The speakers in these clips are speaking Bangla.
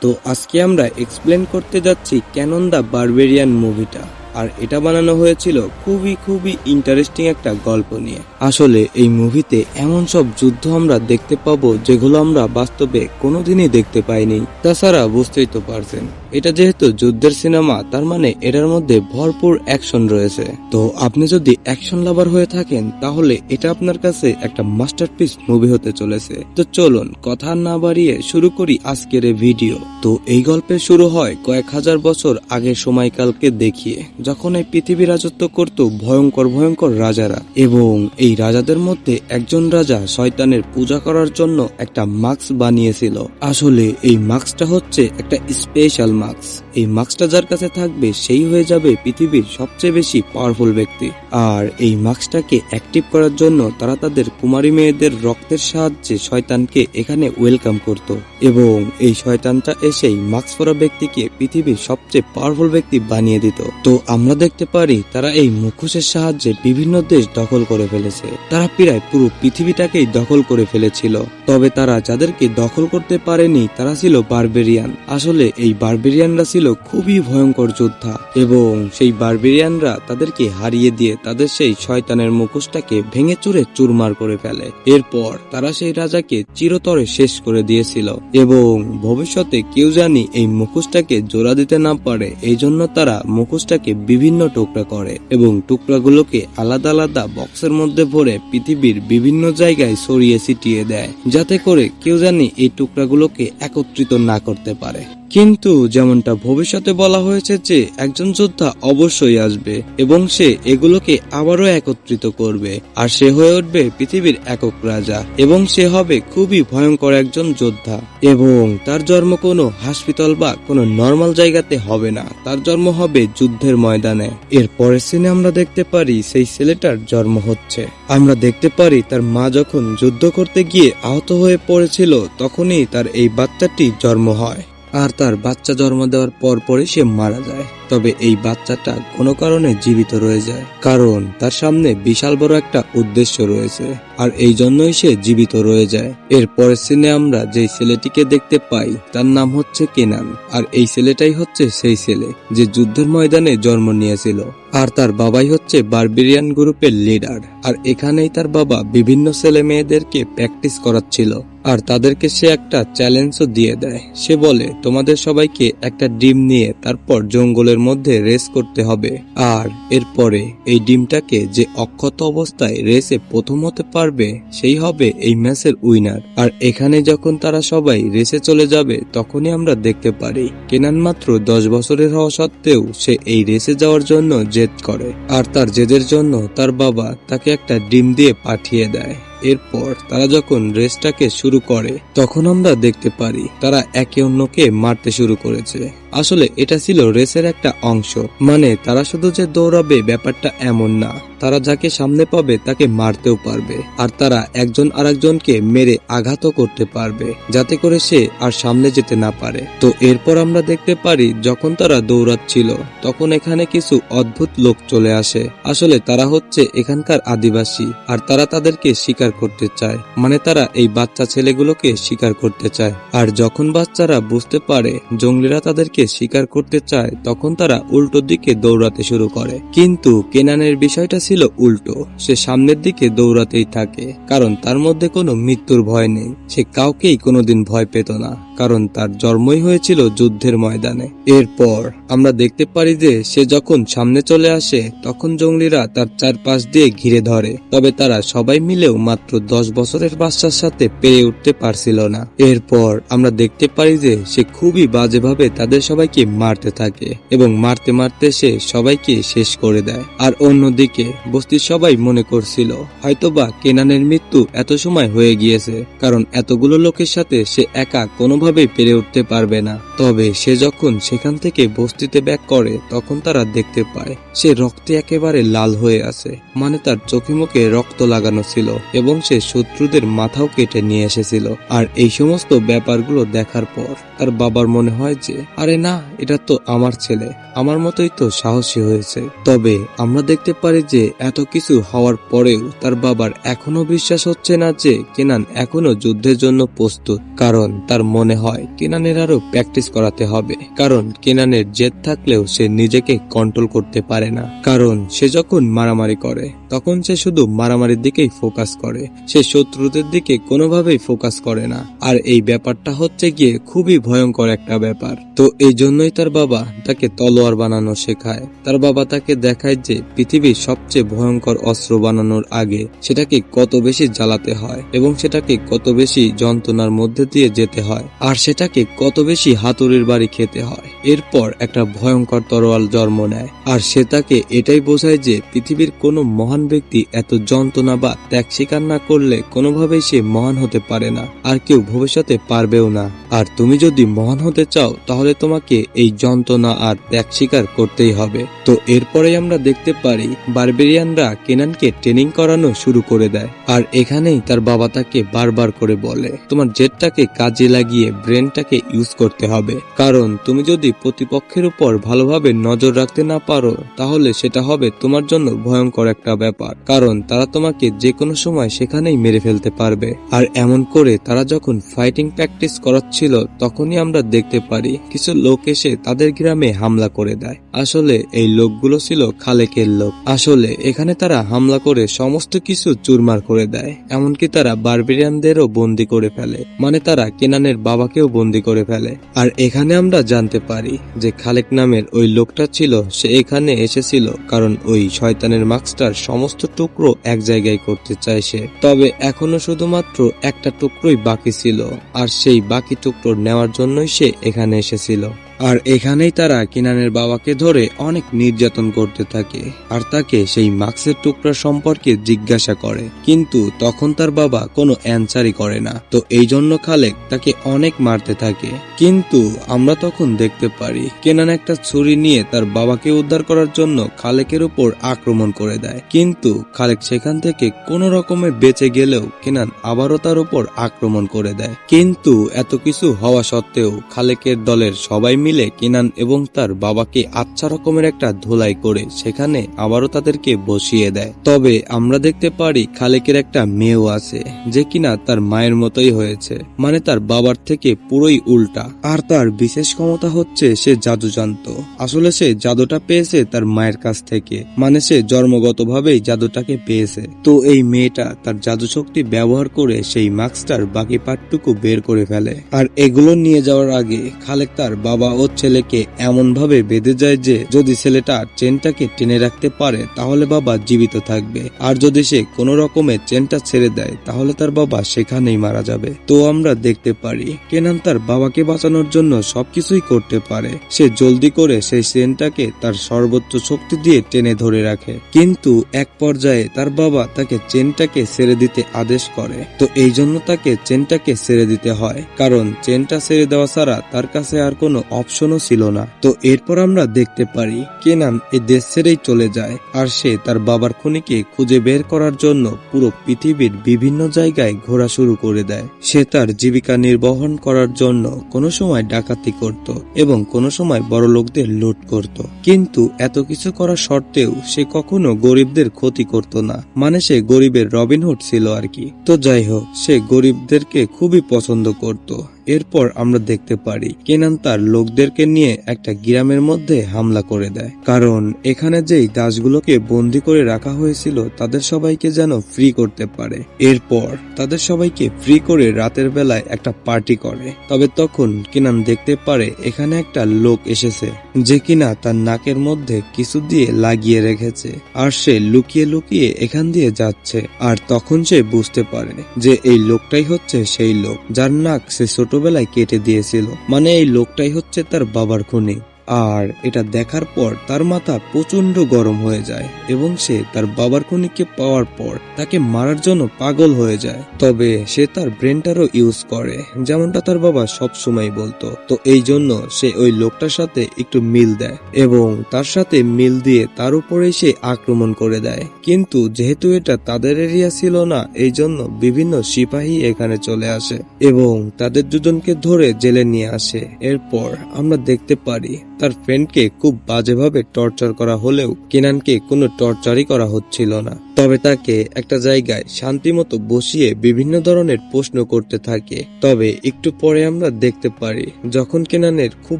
তো আজকে আমরা এক্সপ্লেন করতে যাচ্ছি ক্যানন দ্য বারবেরিয়ান মুভিটা আর এটা বানানো হয়েছিল খুবই খুবই ইন্টারেস্টিং একটা গল্প নিয়ে। আসলে এই মুভিতে এমন সব যুদ্ধ আমরা দেখতে পাবো যেগুলো আমরা বাস্তবে কোনোদিনই দেখতে পাইনি। তাছাড়া বুঝতেই তো পারছেন। এটা যেহেতু যুদ্ধের সিনেমা, তার মানে এটার মধ্যে ভরপুর অ্যাকশন রয়েছে। তো আপনি যদি অ্যাকশন লাভার হয়ে থাকেন, তাহলে এটা আপনার কাছে একটা মাস্টারপিস মুভি হতে চলেছে। তো চলুন, কথা না বাড়িয়ে শুরু করি আজকের এই ভিডিও। তো এই গল্পের শুরু হয় কয়েক হাজার বছর আগের সময়কালকে দেখিয়ে, যখন এই পৃথিবী রাজত্ব করত ভয়ঙ্কর ভয়ঙ্কর রাজারা। এবং এই রাজাদের মধ্যে একজন রাজা শয়তানের পূজা করার জন্য একটা মাস্ক বানিয়েছিল। আসলে এই মাস্কটা হচ্ছে একটা স্পেশাল মাস্ক এই মাস্কটা যার কাছে থাকবে, সেই হয়ে যাবে পৃথিবীর সবচেয়ে বেশি পাওয়ারফুল ব্যক্তি। আর এই মাস্কটাকে অ্যাক্টিভ করার জন্য তারা তাদের কুমারী মেয়েদের রক্তের সাহায্যে শয়তানকে এখানে ওয়েলকাম করত। এবং এই শয়তানটা এসেই মাস্ক পরা ব্যক্তিকে পৃথিবীর সবচেয়ে পাওয়ারফুল ব্যক্তি বানিয়ে দিত। তো আমরা দেখতে পারি তারা এই মুখোশের সাহায্যে বিভিন্ন দেশ দখল করে ফেলেছে। তারা প্রায় পুরো পৃথিবীটাকেই দখল করে ফেলেছিল। তবে তারা যাদেরকে দখল করতে পারেনি তারা ছিল বারবেরিয়ান। আসলে এই বারবেরিয়ানরা ছিল খুবই ভয়ঙ্কর যোদ্ধা এবং সেই বারবেরিয়ানরা তাদেরকে হারিয়ে দিয়ে তাদের সেই শয়তানের মুখোশটাকে ভেঙে চুরে চুরমার করে ফেলে। এরপর তারা সেই রাজাকে চিরতরে শেষ করে দিয়েছিল এবং ভবিষ্যতে কেউ জানি এই মুখোশটাকে জোড়া দিতে না পারে এই জন্য তারা মুখোশটাকে বিভিন্ন টুকরা করে এবং টুকরাগুলোকে আলাদা আলাদা বক্সের মধ্যে ভরে পৃথিবীর বিভিন্ন জায়গায় ছড়িয়ে ছিটিয়ে দেয়, যাতে করে কেউ জানি এই টুকরাগুলোকে একত্রিত না করতে পারে। কিন্তু যেমনটা ভবিষ্যতে বলা হয়েছে যে একজন যোদ্ধা অবশ্যই আসবে এবং সে এগুলোকে আবারও একত্রিত করবে। আর সে হয়ে উঠবে পৃথিবীর একক রাজা এবং সে হবে খুবই ভয়ঙ্কর একজন যোদ্ধা। এবং তার জন্ম কোনো হাসপাতাল বা কোনো নর্মাল জায়গাতে হবে না। তার জন্ম হবে যুদ্ধের ময়দানে। এর পরের সিনে আমরা দেখতে পারি সেই ছেলেটার জন্ম হচ্ছে। আমরা দেখতে পারি তার মা যখন যুদ্ধ করতে গিয়ে আহত হয়ে পড়েছিল, তখনই তার এই বাচ্চাটি জন্ম হয়। আর তার বাচ্চা জন্ম দেওয়ার পর পরই সে মারা যায়। তবে এই বাচ্চাটা কোনো কারণে জীবিত রয়ে যায়। কারণ তার সামনে বিশাল বড় একটা উদ্দেশ্য রয়েছে, আর এই জন্যই সে জীবিত রয়ে যায়। এর পরের সিনে আমরা যেই ছেলেটিকে দেখতে পাই, তার নাম হচ্ছে কেনান, আর এই ছেলেটাই হচ্ছে সেই ছেলে যে যুদ্ধের ময়দানে জন্ম নিয়েছিল। আর তার বাবাই হচ্ছে বারবেরিয়ান গ্রুপের লিডার, আর এখানেই তার বাবা বিভিন্ন ছেলে মেয়েদেরকে প্র্যাকটিস করাচ্ছিল, আর তাদেরকে সে একটা চ্যালেঞ্জও দিয়ে দেয়। সে বলে, তোমাদের সবাইকে একটা ডিম নিয়ে তারপর জঙ্গলের মধ্যে রেস করতে হবে। আর এরপরে এই ডিমটাকে যে অক্ষত অবস্থায় রেসে প্রথম হতে পারবে, সেই হবে এই ম্যাচের উইনার। আর এখানে যখন তারা সবাই রেসে চলে যাবে, তখনই আমরা দেখতে পারি, কেনান মাত্র দশ বছরের হওয়া সত্ত্বেও সে এই রেসে যাওয়ার জন্য জেদ করে। আর তার জেদের জন্য তার বাবা তাকে একটা ডিম দিয়ে পাঠিয়ে দেয়। এরপর তারা যখন রেসটাকে শুরু করে, তখন আমরা দেখতে পারি তারা একে অন্যকে মারতে শুরু করেছে। আসলে এটা ছিল রেসের একটা অংশ। মানে তারা শুধু যে দৌড়াবে ব্যাপারটা এমন না। তারা যাকে সামনে পাবে তাকে মারতেও পারবে। আর তারা একজন আরেকজনকে মেরে আঘাতও করতে পারবে, যাতে করে সে আর সামনে যেতে না পারে। তো এরপর আমরা দেখতে পারি, যখন তারা দৌড়াচ্ছিল, তখন এখানে কিছু অদ্ভুত লোক চলে আসে। আসলে তারা হচ্ছে এখানকার আদিবাসী, আর তারা তাদেরকে শিকার করতে চায়। মানে তারা এই বাচ্চা ছেলেগুলোকে শিকার করতে চায়। আর যখন বাচ্চারা বুঝতে পারে, জঙ্গলিরা তাদেরকে শিকার করতে চায়, তখন তারা উল্টো দিকে দৌড়াতে শুরু করে। কিন্তু কেনানের বিষয়টা ছিল উল্টো। সে সামনের দিকে দৌড়াতেই থাকে, কারণ তার মধ্যে কোনো মৃত্যুর ভয় নেই। সে কাউকেই কোনোদিন ভয় পেত না। কারণ তার জন্মই হয়েছিল যুদ্ধের ময়দানে। এরপর আমরা দেখতে পারি যে সে যখন সামনে চলে আসে, তখন জঙ্গলিরা তার চারপাশ দিয়ে ঘিরে ধরে। তবে তারা সবাই মিলেও মাত্র দশ বছরের বাচ্চার সাথে পেরে উঠতে পারছিল না। এরপর আমরা দেখতে পারি যে সে খুবই বাজেভাবে তাদের সবাইকে মারতে থাকে এবং মারতে মারতে সে সবাইকে শেষ করে দেয়। আর অন্যদিকে বস্তির সবাই মনে করছিল, হয়তোবা কেনানের মৃত্যু এত সময় হয়ে গিয়েছে, কারণ এতগুলো লোকের সাথে সে একা কোনোভাবেই পেরে উঠতে পারবে না। তবে সে যখন সেখান থেকে বস্তিতে ব্যাক করে, তখন তারা দেখতে পায়, সে রক্তে একেবারে লাল হয়ে আছে মানে তার চোখে মুখে রক্ত লাগানো ছিল এবং সে শত্রুদের মাথাও কেটে নিয়ে এসেছিল। আর এই সমস্ত ব্যাপারগুলো দেখার পর, তার বাবার মনে হয় যে, আরে না, এটা তো আমার ছেলে। আমার মতোই তো সাহসী হয়েছে। তবে আমরা দেখতে পারি যে, এত কিছু হওয়ার পরেও তার বাবার এখনও বিশ্বাস হচ্ছে না যে, কেনান এখনও যুদ্ধের জন্য প্রস্তুত, কারণ তার মনে মনে হয় কেনানের আরও প্র্যাকটিস করাতে হবে। কারণ কেনানের জেদ থাকলেও সে নিজেকে কন্ট্রোল করতে পারে না। কারণ সে যখন মারামারি করে, তখন সে শুধু মারামারির দিকেই ফোকাস করে। সে শত্রুদের দিকে কোনোভাবেই ফোকাস করে না। আর এই ব্যাপারটা হচ্ছে গিয়ে খুবই ভয়ঙ্কর একটা ব্যাপার। তো এই জন্যই তার বাবা তাকে তলোয়ার বানানো শেখায়। তার বাবা তাকে দেখায় যে পৃথিবীর সবচেয়ে ভয়ঙ্কর অস্ত্র বানানোর আগে সেটাকে কত বেশি জ্বালাতে হয় এবং সেটাকে কত বেশি যন্ত্রণার মধ্যে দিয়ে যেতে হয়। আর সেটাকে কত বেশি হাতুড়ির বাড়ি খেতে হয়। এরপর একটা ভয়ঙ্কর তরোয়াল জন্ম নেয়। আর সে তাকে এটাই বোঝায় যে পৃথিবীর কোনো মহান ব্যক্তি এত যন্ত্রণা বা ত্যাগ স্বীকার না করলে কোনোভাবেই সে মহান হতে পারে না, আর কেউ ভবিষ্যতে পারবেও না। আর তুমি যদি মহান হতে চাও, তাহলে তোমাকে এই যন্ত্রণা আর ত্যাগ স্বীকার করতেই হবে। তো এরপরেই আমরা দেখতে পারি, বারবেরিয়ানরা কেনানকে ট্রেনিং করানো শুরু করে দেয়। আর এখানেই তার বাবা তাকে বারবার করে বলে, তোমার জেটটাকে কাজে লাগিয়ে ব্রেনটাকে ইউজ করতে হবে। কারণ তুমি যদি প্রতিপক্ষের উপর ভালোভাবে নজর রাখতে না পারো, তাহলে সেটা হবে তোমার জন্য ভয়ঙ্কর একটা ব্যাপার। কারণ তারা তোমাকে যে কোনো সময় সেখানেই মেরে ফেলতে পারবে। আর এমন করে তারা যখন ফাইটিং প্র্যাকটিস করাচ্ছিল, তখনই আমরা দেখতে পারি কিছু লোক এসে তাদের গ্রামে হামলা করে দেয়। আসলে এই লোকগুলো ছিল খালেকের লোক। আসলে এখানে তারা হামলা করে সমস্ত কিছু চুরমার করে দেয়। এমনকি তারা বারবেরিয়ানদেরও বন্দি করে ফেলে। মানে তারা কেনানের বাবাকেও বন্দি করে ফেলে। আর এখানে আমরা জানতে পারি যে খালেক নামের ওই লোকটা ছিল, সে এখানে এসেছিল কারণ ওই শয়তানের মাস্টার সমস্ত টুকরো এক জায়গায় করতে চায় সে। তবে এখনও শুধুমাত্র একটা টুকরোই বাকি ছিল, আর সেই বাকি টুকরো নেওয়ার জন্যই সে এখানে এসেছিল। আর এখানেই তারা কিনানের বাবাকে ধরে অনেক নির্যাতন করতে থাকে আর তাকে সেই মাস্কের টুকরা সম্পর্কে জিজ্ঞাসা করে। কিন্তু তখন তার বাবা কোনো অ্যান্সারই করে না। তো এই জন্য খালেক তাকে অনেক মারতে থাকে। কিন্তু আমরা তখন দেখতে পারি, কেনান একটা ছুরি নিয়ে তার বাবাকে উদ্ধার করার জন্য খালেকের উপর আক্রমণ করে দেয়। কিন্তু খালেক সেখান থেকে কোনো রকমে বেঁচে গেলেও কেনান আবারও তার উপর আক্রমণ করে দেয়। কিন্তু এত কিছু হওয়া সত্ত্বেও খালেকের দলের সবাই মিলে কিনান এবং তার বাবাকে আচ্ছা রকমের একটা ধোলাই করে সেখানে আবারও তাদেরকে বসিয়ে দেয়। তবে আমরা দেখতে পারি খালেকের একটা মেয়েও আছে, যে কিনা তার মায়ের মতোই হয়েছে মানে তার বাবার থেকে পুরোই উল্টা। আর তার বিশেষ ক্ষমতা হচ্ছে সে জাদু জানত আসলে সে জাদুটা পেয়েছে তার মায়ের কাছ থেকে মানে সে জন্মগতভাবেই জাদুটাকে পেয়েছে। তো এই মেয়েটা তার জাদু শক্তি ব্যবহার করে সেই মাস্কটার বাকি পার্টটুকু বের করে ফেলে। আর এগুলো নিয়ে যাওয়ার আগে খালেক তার বাবা ছেলেকে এমন ভাবে বেঁধে যায় যে, যদি ছেলেটা চেনটাকে টেনে রাখতে পারে, তাহলে বাবা জীবিত থাকবে। আর যদি সে কোনো রকমে চেনটা ছেড়ে দেয়, তাহলে তার বাবা সেখানেই মারা যাবে। তো আমরা দেখতে পারি, কেনান তার বাবাকে বাঁচানোর জন্য সবকিছুই করতে পারে। সে জলদি করে সেই চেনটাকে তার সর্বোচ্চ শক্তি দিয়ে টেনে ধরে রাখে। কিন্তু এক পর্যায়ে তার বাবা তাকে চেনটাকে ছেড়ে দিতে আদেশ করে। তো এই জন্য তাকে চেনটাকে ছেড়ে দিতে হয়। কারণ চেনটা ছেড়ে দেওয়া ছাড়া তার কাছে আর কোনো অপশনও ছিল না। তো এরপর আমরা দেখতে পারি, কেনান এই দেশ ছেড়েই চলে যায় আর সে তার বাবার খুনিকে খুঁজে বের করার জন্য পুরো পৃথিবীর বিভিন্ন জায়গায় ঘোরা শুরু করে দেয়। সে তার জীবিকা নির্বহন করার জন্য কোনো সময় ডাকাতি করত এবং কোনো সময় বড় লোকদের লুট করত। কিন্তু এত কিছু করা সত্ত্বেও সে কখনো গরিবদের ক্ষতি করত না। মানে সে গরিবের রবিনহুড ছিল আর কি। তো যাই হোক, সে গরিবদেরকে খুবই পছন্দ করত। এরপর আমরা দেখতে পারি, কেনান তার লোকদেরকে নিয়ে একটা গ্রামের মধ্যে হামলা করে দেয়। কারণ এখানে যেই দাসগুলোকে বন্দি করে রাখা হয়েছিল, তাদের সবাইকে যেন ফ্রি করতে পারে। এরপর তাদের সবাইকে ফ্রি করে রাতের বেলায় একটা পার্টি করে। তবে তখন কিনান দেখতে পারে, এখানে একটা লোক এসেছে, যে কিনা তার নাকের মধ্যে কিছু দিয়ে লাগিয়ে রেখেছে, আর সে লুকিয়ে লুকিয়ে এখান দিয়ে যাচ্ছে। আর তখন সে বুঝতে পারে যে এই লোকটাই হচ্ছে সেই লোক, যার নাক সে ছোটবেলায় কেটে দিয়েছিল। মানে এই লোকটাই হচ্ছে তার বাবার খুনি। আর এটা দেখার পর তার মাথা প্রচণ্ড গরম হয়ে যায় এবং সে তার বাবার খুনিকে পাওয়ার পর তাকে মারার জন্য পাগল হয়ে যায়। তবে সে তার ব্রেনটারও ইউজ করে, যেমনটা তার বাবা সব সময় বলতো। তো এই জন্য সে ওই লোকটার সাথে একটু মিল দেয় এবং তার সাথে মিল দিয়ে তার উপরে সে আক্রমণ করে দেয়। কিন্তু যেহেতু এটা তাদের এরিয়া ছিল না, এই জন্য বিভিন্ন সিপাহী এখানে চলে আসে এবং তাদের দুজনকে ধরে জেলে নিয়ে আসে। এরপর আমরা দেখতে পারি তার ফ্রেন্ডকে খুব বাজেভাবে টর্চার করা হলেও কেনানকে কোনো টর্চারই করা হচ্ছিল না। তবে তাকে একটা জায়গায় শান্তিমতো বসিয়ে বিভিন্ন ধরনের প্রশ্ন করতে থাকে। তবে একটু পরে আমরা দেখতে পারি, যখন কেনানের খুব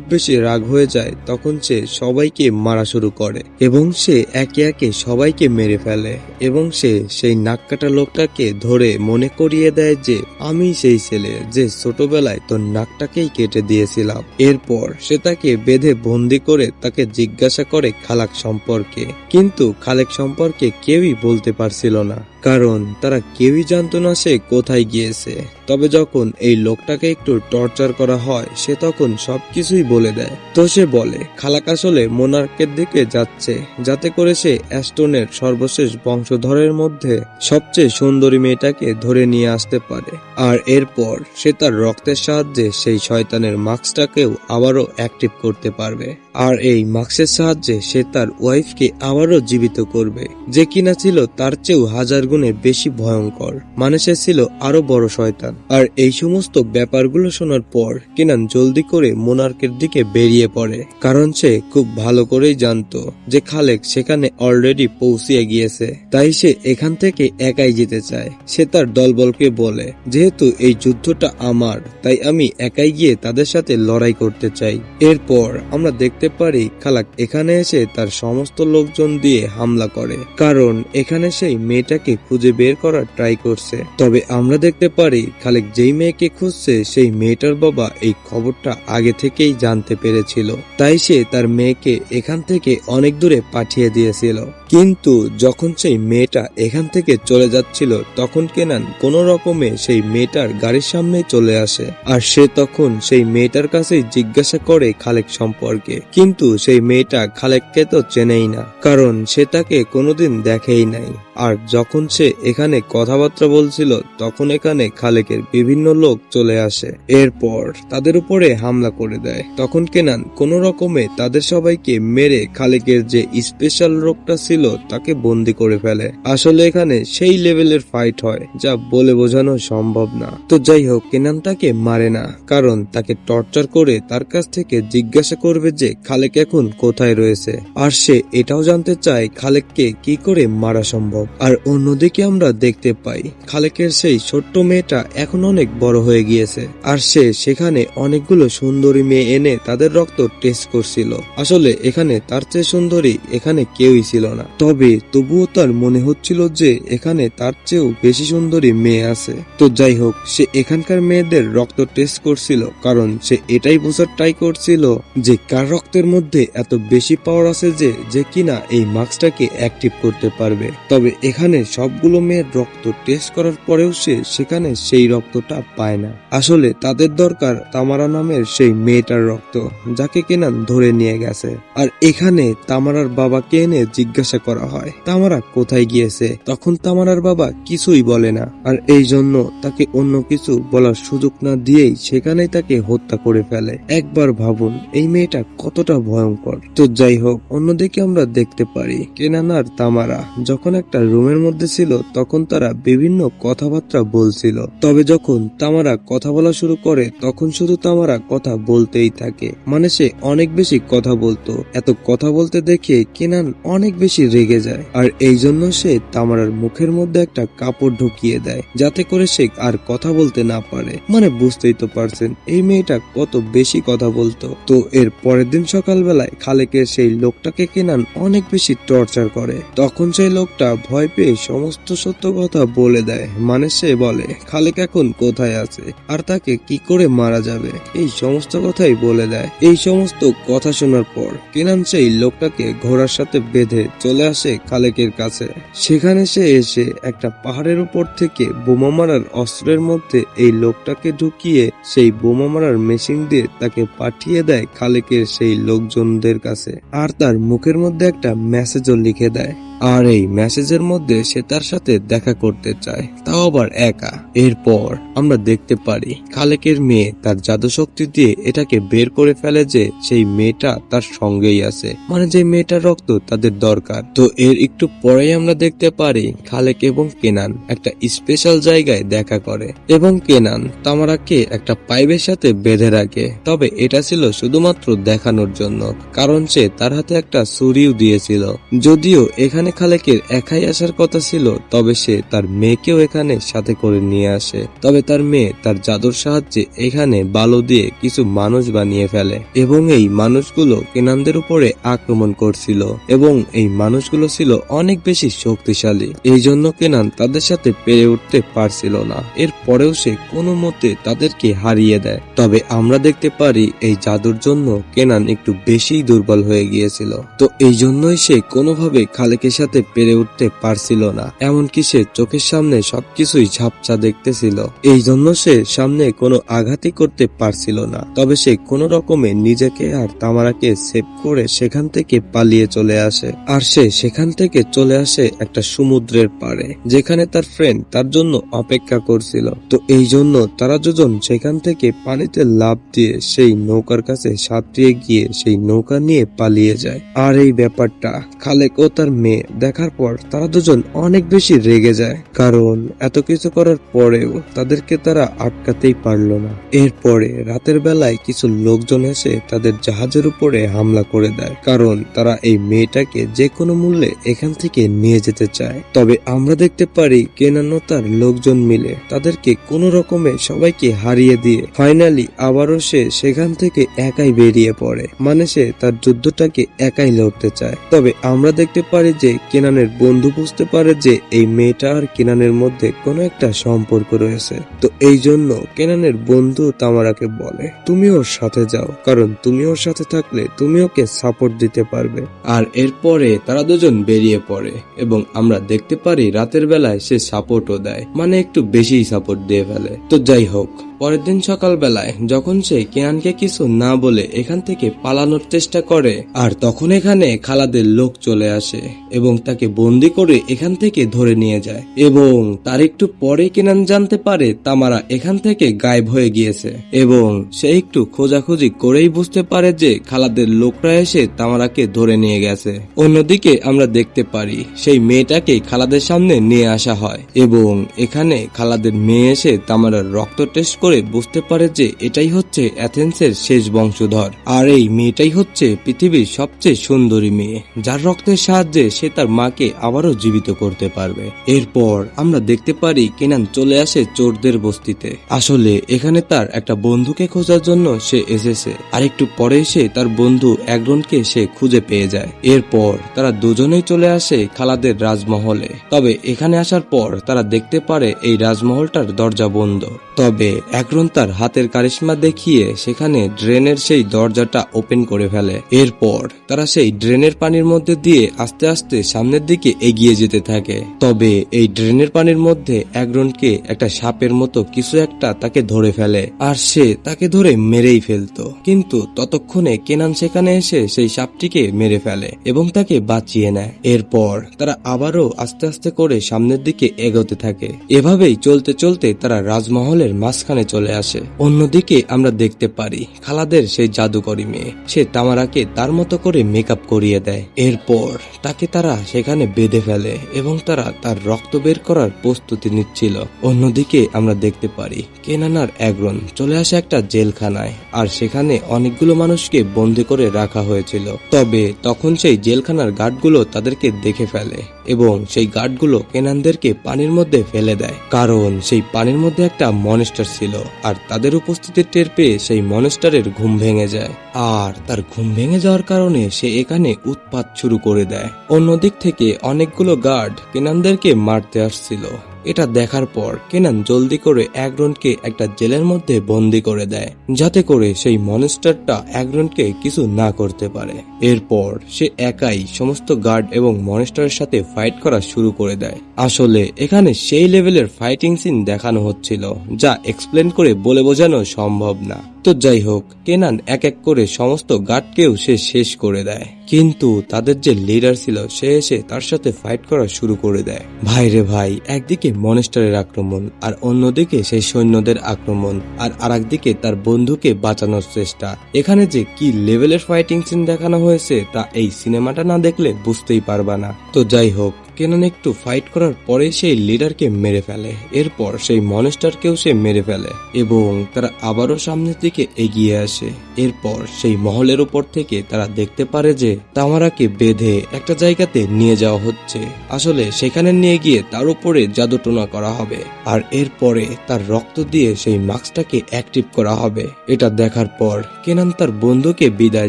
বেশি রাগ হয়ে যায়, তখন সে সবাইকে মারা শুরু করে এবং সে একে একে সবাইকে মেরে ফেলে এবং সে সেই নাক কাটা লোকটাকে ধরে মনে করিয়ে দেয় যে, আমি সেই ছেলে যে ছোটবেলায় তোর নাকটাকেই কেটে দিয়েছিলাম। এরপর সে তাকে বেঁধে বন্দি করে তাকে জিজ্ঞাসা করে খালাক সম্পর্কে। কিন্তু খালেক সম্পর্কে কেউই বলতে পারছিল না। কারণ তারা কেউই জানতো না সে কোথায় গিয়েছে। তবে যখন এই লোকটাকে একটু টর্চার করা হয়, সে তখন সবকিছুই বলে দেয়। তো সে বলে, খালাক আসলে মোনার্কের দিকে যাচ্ছে, যাতে করে সে অ্যাস্টনের সর্বশেষ বংশধরের মধ্যে সবচেয়ে সুন্দরী মেয়েটাকে ধরে নিয়ে আসতে পারে। আর এরপর সে তার রক্তের সাহায্যে সেই শয়তানের মাস্কটাকেও আবারও অ্যাক্টিভ করতে পারবে। আর এই মাস্কের সাহায্যে সে তার ওয়াইফকে আবারও জীবিত করবে। যে কিনা ছিল তার চেয়েও হাজার গুণে বেশি ভয়ঙ্কর। মানে সে ছিল আরও বড় শয়তান। আর এই সমস্ত ব্যাপারগুলো শোনার পর কিনান জলদি করে মোনার্কের দিকে বেরিয়ে পড়ে। কারণ সে খুব ভালো করেই জানতো যে খালেক সেখানে অলরেডি পৌঁছিয়ে গিয়েছে। তাই সে এখান থেকে একাই যেতে চায়। সে তার দলবলকে বলে, যেহেতু এই যুদ্ধটা আমার, তাই আমি একাই গিয়ে তাদের সাথে লড়াই করতে চাই। এরপর আমরা দেখতে পারি, খালাক, এখানে এসে তার সমস্ত লোকজন দিয়ে হামলা করে। কারণ এখানে সেই মেয়েটাকে খুঁজে বের করার ট্রাই করছে। তবে আমরা দেখতে পারি, খালেক যেই মেয়েকে খুঁজছে, সেই মেয়েটার বাবা এই খবরটা আগে থেকেই জানতে পেরেছিল। তাই সে তার মেয়েকে এখান থেকে অনেক দূরে পাঠিয়ে দিয়েছিল। কিন্তু যখন সেই মেয়েটা এখান থেকে চলে যাচ্ছিল, তখন কেনান কোন রকমে সেই মেয়েটার গাড়ির সামনে চলে আসে। আর সে তখন সেই মেয়েটার কাছেই জিজ্ঞাসা করে খালেক সম্পর্কে। কিন্তু সেই মেয়েটা খালেককে তো চেনেই না কারণ সে তাকে কোনোদিন দেখেই নাই। আর যখন সে এখানে কথাবার্তা বলছিল, তখন এখানে খালেকের বিভিন্ন লোক চলে আসে। এরপর তাদের উপরে হামলা করে দেয়। তখন কেনান কোন রকমে তাদের সবাইকে মেরে খালেকের যে স্পেশাল রোগটা ছিল, তাকে বন্দি করে ফেলে। আসলে এখানে সেই লেভেলের ফাইট হয়, যা বলে বোঝানো সম্ভব না। তো যাই হোক, কেনান তাকে মারে না, কারণ তাকে টর্চার করে তার কাছ থেকে জিজ্ঞাসা করবে যে, খালেক এখন কোথায় রয়েছে? আর সে এটাও জানতে চায়, খালেককে কি করে মারা সম্ভব? আর অন্যদিকে আমরা দেখতে পাই, খালেকের সেই ছোট্ট মেয়েটা এখন অনেক বড় হয়ে গিয়েছে। আর সে সেখানে অনেকগুলো সুন্দরী মেয়ে এনে তাদের রক্ত টেস্ট করছিল। আসলে এখানে তার চেয়ে সুন্দরী এখানে কেউই ছিল না। তবে তবুও তার মনে হচ্ছিল যে এখানে তার চেয়েও বেশি সুন্দরী মেয়ে আছে। তো যাই হোক, সে এখানকার মেয়েদের রক্ত টেস্ট করছিল, কারণ সে এটাই বোঝার ট্রাই করছিল যে কার রক্তের মধ্যে এত বেশি পাওয়ার আছে যে যে কিনা এই মাস্কটাকে অ্যাক্টিভ করতে পারবে। তবে এখানে সবগুলো মেয়ের রক্ত টেস্ট করার পরেও সে সেখানে সেই রক্তটা পায় না। আসলে তাদের দরকার তামারা নামের সেই মেয়েটার রক্ত, যাকে কেনান ধরে নিয়ে গেছে। আর এখানে তামারার বাবাকে এনে জিজ্ঞাসা করা হয়, তামারা কোথায় গিয়েছে? তখন তামারার বাবা কিছুই বলে না। আর এই জন্য তাকে অন্য কিছু বলার সুযোগ না দিয়েই সেখানেই তাকে হত্যা করে ফেলে। একবার ভাবুন, এই মেয়েটা কতটা ভয়ঙ্কর। তো যাই হোক, অন্যদিকে আমরা দেখতে পারি কেনান আর তামারা যখন একটা রুমের মধ্যে ছিল, তখন তারা বিভিন্ন কথাবার্তা বলছিল। তবে যখন তামারা কথা বলা শুরু করে, তখন শুধু তামারা কথা বলতেই থাকে। মানে সে অনেক বেশি কথা বলতো। এত কথা বলতে দেখে কেনান অনেক বেশি রেগে যায়। আর এই জন্য সে তামারার মুখের মধ্যে একটা কাপড় ঢুকিয়ে দেয়, যাতে করে সে আর কথা বলতে না পারে। মানে বুঝতেই তো পারছেন, এই মেয়েটা কত বেশি কথা বলতো। তো এর পরের দিন সকালবেলায় খালেকের সেই লোকটাকে কেনান অনেক বেশি টর্চার করে। তখন সেই লোকটা ভয় পেয়ে সমস্ত সত্য কথা বলে দেয়। মানে সে বলে, খালেক এখন কোথায় আছে? আর তাকে কি করে মারা যাবে? এই সমস্ত কথাই বলে দেয়। এই সমস্ত কথা শোনার পর কেনান সেই লোকটাকে ঘোড়ার সাথে বেঁধে চলে আসে খালেকের কাছে। সেখানে সে এসে একটা পাহাড়ের উপর থেকে বোমা মারার অস্ত্রের মধ্যে এই লোকটাকে ঢুকিয়ে সেই বোমা মারার মেশিন দিয়ে তাকে পাঠিয়ে দেয় খালেকের সেই লোকজনদের কাছে। আর তার মুখের মধ্যে একটা মেসেজও লিখে দেয়। আর এই মেসেজের মধ্যে সে তার সাথে দেখা করতে চায়, তাও আবার একা। এরপর আমরা দেখতে পারি, খালেকের মেয়ে তার জাদু শক্তি দিয়ে এটাকে বের করে ফেলে যে সেই মেয়েটা তার সঙ্গেই আছে। মানে যে মেয়েটার রক্ত তাদের দরকার। তো এর একটু পরেই আমরা দেখতে পারি, খালেক এবং কেনান একটা স্পেশাল জায়গায় দেখা করে। এবং কেনান তামারাকে একটা পাইপের সাথে বেঁধে রাখে। তবে এটা ছিল শুধুমাত্র দেখানোর জন্য, কারণ সে তার হাতে একটা ছুরিও দিয়েছিল। যদিও এখানে এখানে খালেকের একাই আসার কথা ছিল, তবে সে তার মেয়েকেও এখানে সাথে করে নিয়ে আসে। তবে তার মেয়ে তার জাদুর সাহায্যে এখানে বালু দিয়ে কিছু মানুষ বানিয়ে ফেলে এবং এই মানুষগুলো কেনানদের উপরে আক্রমণ করছিল এবং এই মানুষগুলো ছিল অনেক বেশি শক্তিশালী। এই জন্য কেনান তাদের সাথে পেরে উঠতে পারছিল না। এর পরেও সে কোনো মতে তাদেরকে হারিয়ে দেয়। তবে আমরা দেখতে পারি এই জাদুর জন্য কেনান একটু বেশি দুর্বল হয়ে গিয়েছিল। তো এই জন্যই সে কোনোভাবে খালেকের সাথে পেরে উঠতে পারছিল না। এমনকি সে চোখের সামনে সবকিছুই ঝাপসা দেখতেছিল। এই জন্য সে সামনে কোনো আঘাতই করতে পারছিল না। তবে সে কোনো রকমে নিজেকে আর তামারাকে সেভ করে সেখান থেকে পালিয়ে চলে আসে। আর সে সেখান থেকে চলে আসে একটা সমুদ্রের পাড়ে, যেখানে তার ফ্রেন্ড তার জন্য অপেক্ষা করছিল। তো এই জন্য তারা দুজন সেখান থেকে পানিতে লাফ দিয়ে সেই নৌকার কাছে সাঁতরিয়ে গিয়ে সেই নৌকা নিয়ে পালিয়ে যায়। আর এই ব্যাপারটা খালেক ও তার মেয়ে দেখার পর তারা দুজন অনেক বেশি রেগে যায়। কারণ এত কিছু করার পরেও তাদেরকে তারা আটকাতেই পারল না। এরপরে রাতের বেলায় কিছু লোকজন এসে তাদের জাহাজের উপরে হামলা করে দেয়। কারণ তারা এই মেয়েটাকে যে কোনো মূল্যে এখান থেকে নিয়ে যেতে চায়। তবে আমরা দেখতে পারি কেনানো তার লোকজন মিলে তাদেরকে কোনো রকমে সবাইকে হারিয়ে দিয়ে ফাইনালি আবারও সে সেখান থেকে একাই বেরিয়ে পড়ে। মানে সে তার যুদ্ধটাকে একাই লড়তে চায়। তবে আমরা দেখতে পারি যে কেনানের বন্ধু বুঝতে পারে যে এই মেয়েটা আর কেনানের মধ্যে কোনো একটা সম্পর্ক রয়েছে। তো এই জন্য কেনানের বন্ধু তামারাকে বলে, তুমি ওর সাথে যাও, কারণ তুমি ওর সাথে থাকলে তুমি ওকে সাপোর্ট দিতে পারবে। আর এরপরে তারা দুজন বেরিয়ে পড়ে এবং আমরা দেখতে পারি রাতের বেলায় সে সাপোর্টও দেয় মানে একটু বেশিই সাপোর্ট দিয়ে ফেলে। তো যাই হোক পরের দিন সকালবেলায় যখন সে কেয়ানকে কিছু না বলে এখান থেকে পালানোর চেষ্টা করে, আর তখন এখানে খালাদের লোক চলে আসে এবং তাকে বন্দি করে এখান থেকে ধরে নিয়ে যায়। এবং তার একটু পরে কেনান জানতে পারে তামারা এখান থেকে গায়েব হয়ে গিয়েছে এবং সে একটু খোঁজাখুঁজি করেই বুঝতে পারে যে খালাদের লোকরা এসে তামারাকে ধরে নিয়ে গেছে। অন্যদিকে আমরা দেখতে পারি সেই মেয়েটাকে খালাদের সামনে নিয়ে আসা হয় এবং এখানে খালাদের মেয়ে এসে তামারার রক্ত টেস্ট করে বুঝতে পারে যে এটাই হচ্ছে অ্যাথেন্সের শেষ বংশধর। আর এই মেয়েটাই হচ্ছে পৃথিবীর সবচেয়ে সুন্দরী মেয়ে, যার রক্তের সাহায্যে সে তার মাকে আবারও জীবিত করতে পারবে। এরপর আমরা দেখতে পারি কেনান চলে আসে চোরদের বস্তিতে। আসলে এখানে তার একটা বন্ধুকে খোঁজার জন্য সে এসেছে। আর একটু পরে এসে তার বন্ধু একজনকে সে খুঁজে পেয়ে যায়। এরপর তারা দুজনেই চলে আসে খালাদের রাজমহলে। তবে এখানে আসার পর তারা দেখতে পারে এই রাজমহলটার দরজা বন্ধ। তবে একজন তার হাতের কারিশ্মা দেখিয়ে সেখানে ড্রেনের সেই দরজাটা ওপেন করে ফেলে। এরপর তারা সেই ড্রেনের পানির মধ্যে দিয়ে আস্তে আস্তে সামনের দিকে এগিয়ে যেতে থাকে। তবে এই ড্রেনের পানির মধ্যে একজনকে একটা সাপের মতো কিছু একটা তাকে ধরে ফেলে আর সে তাকে ধরে মেরেই ফেলতো। কিন্তু ততক্ষণে কেনান সেখানে এসে সেই সাপটিকে মেরে ফেলে এবং তাকে বাঁচিয়ে নেয়। এরপর তারা আবারও আস্তে আস্তে করে সামনের দিকে এগোতে থাকে। এভাবেই চলতে চলতে তারা রাজমহলের মাঝখানে চলে আসে। অন্যদিকে আমরা দেখতে পারি, খালাদের সেই জাদুকরি মেয়ে, সে তামারাকে তার মতো করে মেকআপ করিয়ে দেয়। এরপর তাকে তারা সেখানে বেঁধে ফেলে এবং তারা তার রক্ত বের করার প্রস্তুতি নিচ্ছিল। অন্যদিকে আমরা দেখতে পারি, কেনানার একজন চলে আসে একটা জেলখানায়, আর সেখানে অনেকগুলো মানুষকে বন্দি করে রাখা হয়েছিল। তবে তখন সেই জেলখানার গার্ডগুলো তাদেরকে দেখে ফেলে এবং সেই গার্ডগুলো কেনানদেরকে পানির মধ্যে ফেলে দেয়। কারণ সেই পানির মধ্যে একটা মনেস্টার ছিল আর তাদের উপস্থিতি টের পেয়ে সেই মনেস্টারের ঘুম ভেঙে যায়। আর তার ঘুম ভেঙে যাওয়ার কারণে সে এখানে উৎপাত শুরু করে দেয়। অন্যদিক থেকে অনেকগুলো গার্ড কেনানদেরকে মারতে আসছিল। এটা দেখার পর কেনান জলদি করে অ্যাগ্রনকে একটা জেলের মধ্যে বন্দি করে দেয়, যাতে করে সেই মনস্টারটা অ্যাগ্রনকে কিছু না করতে পারে। এরপর সে একাই সমস্ত গার্ড এবং মনস্টারের সাথে ফাইট করা শুরু করে দেয়। আসলে এখানে সেই লেভেলের ফাইটিং সিন দেখানো হচ্ছিল, যা এক্সপ্লেন করে বলে বোঝানো সম্ভব না। তো যাই হোক, কেনান এক এক করে সমস্ত গার্ডকেও সে শেষ করে দেয়। কিন্তু তাদের যে লিডার ছিল, সে এসে তার সাথে ফাইট করা শুরু করে দেয়। ভাই রে ভাই, একদিকে মনেস্টারের আক্রমণ আর অন্যদিকে সেই সৈন্যদের আক্রমণ আর আরেকদিকে তার বন্ধুকে বাঁচানোর চেষ্টা। এখানে যে কি লেভেলের ফাইটিং সিন দেখানো হয়েছে, তা এই সিনেমাটা না দেখলে বুঝতেই পারবা না। তো যাই হোক কেনান একটু ফাইট করার পরে সেই লিডারকে মেরে ফেলে। এরপর সেই মনস্টারকেও সে মেরে ফেলে এবং তারা আবারও সামনের দিকে এগিয়ে আসে। এরপর সেই মহলের উপর থেকে তারা দেখতে পারে যে তামারাকে বেঁধে একটা জায়গাতে নিয়ে যাওয়া হচ্ছে। আসলে সেখানে নিয়ে গিয়ে তার উপরে জাদুটোনা করা হবে আর এরপরে তার রক্ত দিয়ে সেই মাস্কটাকে অ্যাক্টিভ করা হবে। এটা দেখার পর কেনান তার বন্ধুকে বিদায়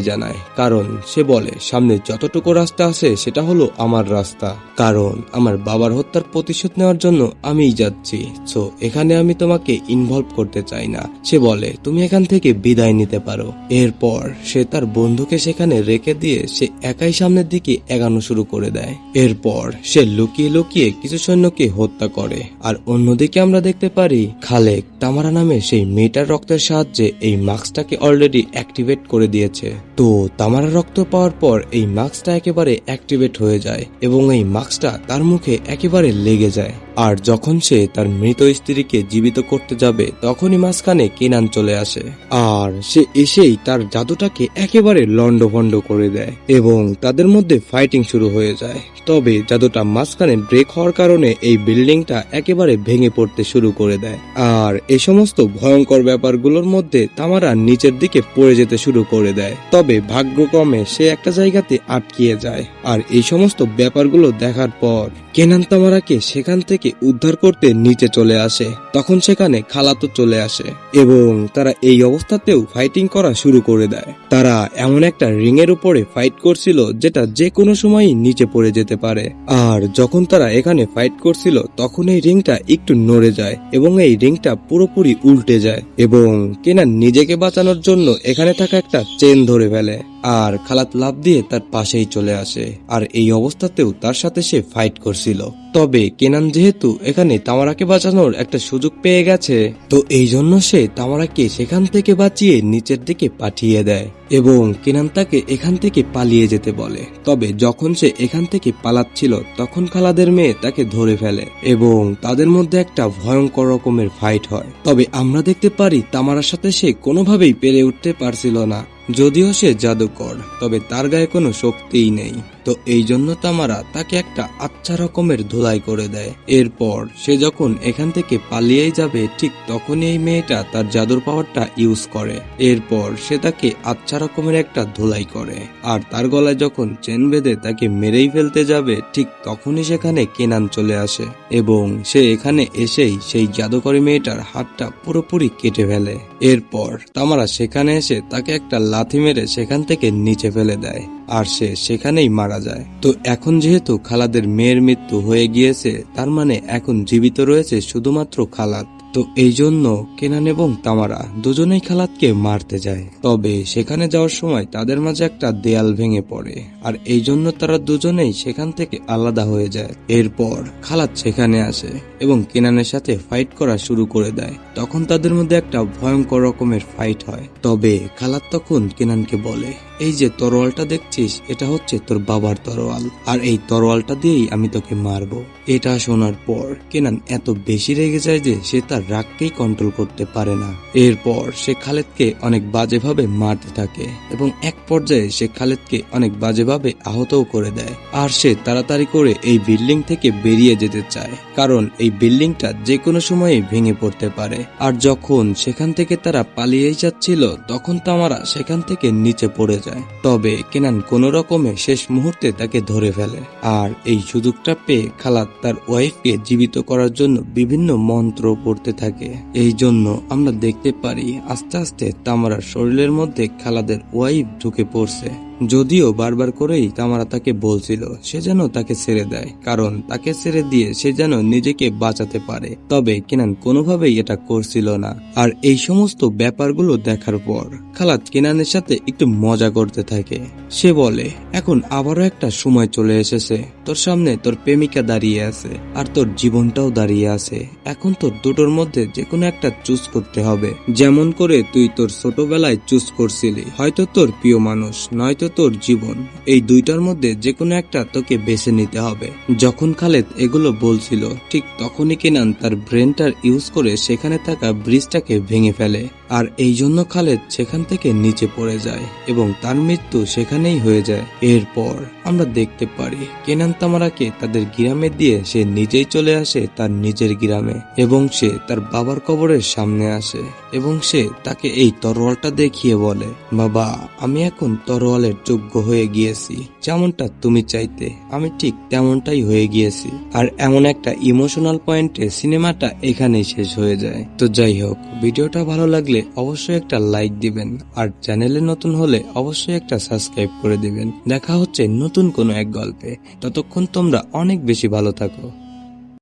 জানায়, কারণ সে বলে, সামনে যতটুকু রাস্তা আছে, সেটা হলো আমার রাস্তা। কারণ আমার বাবার হত্যার প্রতিশোধ নেওয়ার জন্য আমিই যাচ্ছি। সো এখানে আমি তোমাকে ইনভলভ করতে চাই না। সে বলে, তুমি এখান থেকে বিদায় নিতে পারো। এরপর সে তার বন্ধুকে সেখানে রেখে দিয়ে সে একাই সামনের দিকে এগানো শুরু করে দেয়। এরপর সে লুকিয়ে লুকিয়ে কিছু সৈন্যকে হত্যা করে। আর অন্যদিকে আমরা দেখতে পারি, খালেক তামারা নামে সেই মেয়েটার রক্তের সাহায্যে এই মাস্কটাকে অলরেডি অ্যাক্টিভেট করে দিয়েছে। তো তামারা রক্ত পাওয়ার পর এই মাস্কটা একেবারে অ্যাক্টিভেট হয়ে যায় এবং এই মাস্কটা তার মুখে একেবারে লেগে যায়। আর যখন সে তার মৃত স্ত্রীকে জীবিত করতে যাবে, তখনই মাঝখানে কেনান চলে আসে। আর সে এসেই তার জাদুটাকে একেবারে লন্ডভন্ড করে দেয় এবং তাদের মধ্যে ফাইটিং শুরু হয়ে যায়। তবে জাদুটা মাঝখানে ব্রেক হওয়ার কারণে এই বিল্ডিংটা একেবারে ভেঙে পড়তে শুরু করে দেয়। আর এ সমস্ত ভয়ঙ্কর ব্যাপারগুলোর মধ্যে তামারা নিচের দিকে পড়ে যেতে শুরু করে দেয়। তবে ভাগ্যক্রমে সে একটা জায়গাতে আটকিয়ে যায়। আর এই সমস্ত ব্যাপারগুলো দেখার পর কেনান তামারাকে সেখান থেকে উদ্ধার করতে নিচে চলে আসে। তখন সেখানে খালাতো চলে আসে এবং তারা এই অবস্থাতেও ফাইটিং করা শুরু করে দেয়। তারা এমন একটা রিং এর উপরে ফাইট করছিল যেটা যে কোনো সময়ই নিচে পড়ে যেতে পারে। আর যখন তারা এখানে ফাইট করছিল, তখন এই রিংটা একটু নড়ে যায় এবং এই রিংটা পুরোপুরি উল্টে যায় এবং কেনান নিজেকে বাঁচানোর জন্য এখানে থাকা একটা চেন ধরে ফেলে। আর খালাত লাভ দিয়ে তার পাশেই চলে আসে। আর এই অবস্থাতেও তার সাথে সে ফাইট করছিল। তবে কেনান যেহেতু এখানে তামারাকে বাঁচানোর একটা সুযোগ পেয়ে গেছে, তো এই জন্য সে তামারাকে সেখান থেকে বাঁচিয়ে নিচের দিকে পাঠিয়ে দেয় এবং কেনান তাকে এখান থেকে পালিয়ে যেতে বলে। তবে যখন সে এখান থেকে পালাচ্ছিল, তখন খালাদের মেয়ে তাকে ধরে ফেলে এবং তাদের মধ্যে একটা ভয়ঙ্কর রকমের ফাইট হয়। তবে আমরা দেখতে পারি তামারার সাথে সে কোনোভাবেই পেরে উঠতে পারছিল না। যদিও সে জাদুকর তবে তার গায়ে কোনো শক্তিই নেই। তো এই জন্য তামারা তাকে একটা আচ্ছা রকমের ধুলাই করে দেয়। এরপর সে যখন এখান থেকে পালিয়েই যাবে, ঠিক তখনই এই মেয়েটা তার জাদুর পাওয়ারটা ইউজ করে। এরপর সে তাকে আচ্ছা রকমের একটা ধুলাই করে। আর তার গলায় যখন চেন বেঁধে তাকে মেরেই ফেলতে যাবে, ঠিক তখনই সেখানে কেনান চলে আসে। এবং সে এখানে এসেই সেই জাদুকরী মেয়েটার হাতটা পুরোপুরি কেটে ফেলে। এরপর তামারা সেখানে এসে তাকে একটা লাথি মেরে সেখান থেকে নিচে ফেলে দেয়। আর সে সেখানেই মারা যায়। তো এখন যেহেতু খালাদের মেয়ের মৃত্যু হয়ে গিয়েছে, তার মানে এখন জীবিত রয়েছে শুধুমাত্র খালাদ। তো এই জন্য কেনান এবং তামারা দুজনেই খালাতকে মারতে যায়। তবে সেখানে যাওয়ার সময় তাদের মাঝে একটা দেয়াল ভেঙে পড়ে, আর এই জন্য তারা দুজনেই সেখান থেকে আলাদা হয়ে যায়। এরপর খালাদ সেখানে আসে এবং কেনানের সাথে ফাইট করা শুরু করে দেয়। তখন তাদের মধ্যে একটা ভয়ঙ্কর রকমের ফাইট হয়। তবে খালাদ তখন কেনানকে বলে এই যে তরোয়ালটা দেখছিস, এটা হচ্ছে তোর বাবার তরোয়াল। আর এই তরোয়ালটা দিয়েই আমি তোকে মারবো। এটা শোনার পর কেনান এত বেশি রেগে যায় যে সে তার রাগকেই কন্ট্রোল করতে পারে না। এরপর সে খালেদকে অনেক বাজেভাবে মারতে থাকে এবং এক পর্যায়ে সে খালেদকে অনেক বাজেভাবে আহতও করে দেয়। আর সে তাড়াতাড়ি করে এই বিল্ডিং থেকে বেরিয়ে যেতে চায়, কারণ এই বিল্ডিংটা যে কোনো সময়ে ভেঙে পড়তে পারে। আর যখন সেখান থেকে তারা পালিয়েই যাচ্ছিল, তখন তামারা সেখান থেকে নিচে পড়ে যায়। তবে কেনান কোনো রকমে শেষ মুহূর্তে তাকে ধরে ফেলে। আর এই সুযোগটা পেয়ে খালাদ তার ওয়াইফকে জীবিত করার জন্য বিভিন্ন মন্ত্র পড়তে থাকে। এই জন্য আমরা দেখতে পারি আস্তে আস্তে তামারার শরীরের মধ্যে খালাদের ওয়াইফ ঢুকে পড়ছে। যদিও বারবার করেই কামারা তাকে বলছিল, সে যেন তাকে ছেড়ে দেয়, কারণ তাকে ছেড়ে দিয়ে সে যেন নিজেকে বাঁচাতে পারে। তবে কেনান কোনোভাবেই এটা করছিল না। আর এই সমস্ত ব্যাপারগুলো দেখার পর খালাত কেনানের সাথে একটু মজা করতে থাকে। সে বলে, এখন আবারও একটা সময় চলে এসেছে। তোর সামনে তোর প্রেমিকা দাঁড়িয়ে আছে, আর তোর জীবনটাও দাঁড়িয়ে আছে। এখন তোর দুটোর মধ্যে যে কোনো একটা চুজ করতে হবে। যেমন করে তুই তোর ছোটবেলায় চুজ করছিলি, হয়তো তোর প্রিয় মানুষ, নয়তো তোর জীবন। এই দুইটার মধ্যে যে কোনো একটা তোকে বেছে নিতে হবে। যখন খালেদ এগুলো বলছিল, ঠিক তখনই কেনান তার ব্রেনটার ইউজ করে সেখানে থাকা ব্রিজটাকে ভেঙে ফেলে। আর এই জন্য খালেদ সেখান থেকে নিচে পড়ে যায় এবং তার মৃত্যু সেখানেই হয়ে যায়। এরপর আমরা দেখতে পারি, কেনান তামারাকে তাদের গ্রামে দিয়ে সে নিজেই চলে আসে তার নিজের গ্রামে এবং সে তার বাবার কবরের সামনে আসে এবং সে তাকে এই তরোয়ালটা দেখিয়ে বলে, বাবা, আমি এখন তরোয়ালের যোগ্য হয়ে গিয়েছি। যেমনটা তুমি চাইতে, আমি ঠিক তেমনটাই হয়ে গিয়েছি। আর এমন একটা ইমোশনাল পয়েন্টে সিনেমাটা এখানেই শেষ হয়ে যায়। তো যাই হোক, ভিডিওটা ভালো লাগলে অবশ্যই একটা লাইক দিবেন। আর চ্যানেলে নতুন হলে অবশ্যই একটা সাবস্ক্রাইব করে দিবেন। দেখা হচ্ছে নতুন কোনো এক গল্পে। ততক্ষণ তোমরা অনেক বেশি ভালো থাকো।